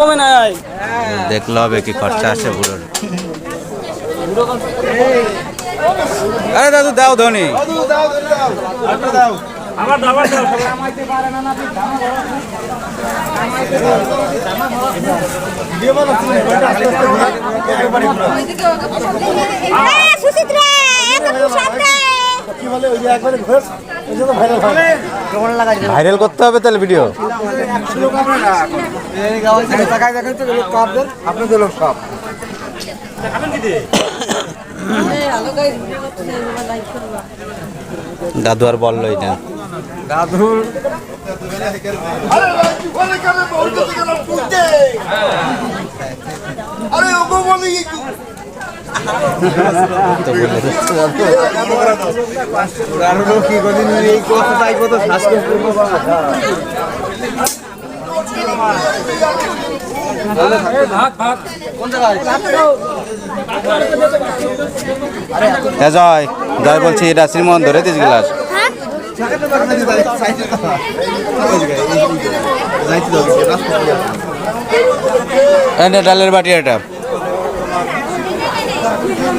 কমে নাই। দেখলে হবে কি খরচা আসে বুড়োর। আরে দাদু দাও ধনী। সুসাদে ভাইরাল করতে হবে তাহলে ভিডিও দাদু আর বলল এটা। এ জয় জয় বলছি এটা শ্রীমোহন ধরে দিস গিলাস ডালের বাটি এটা।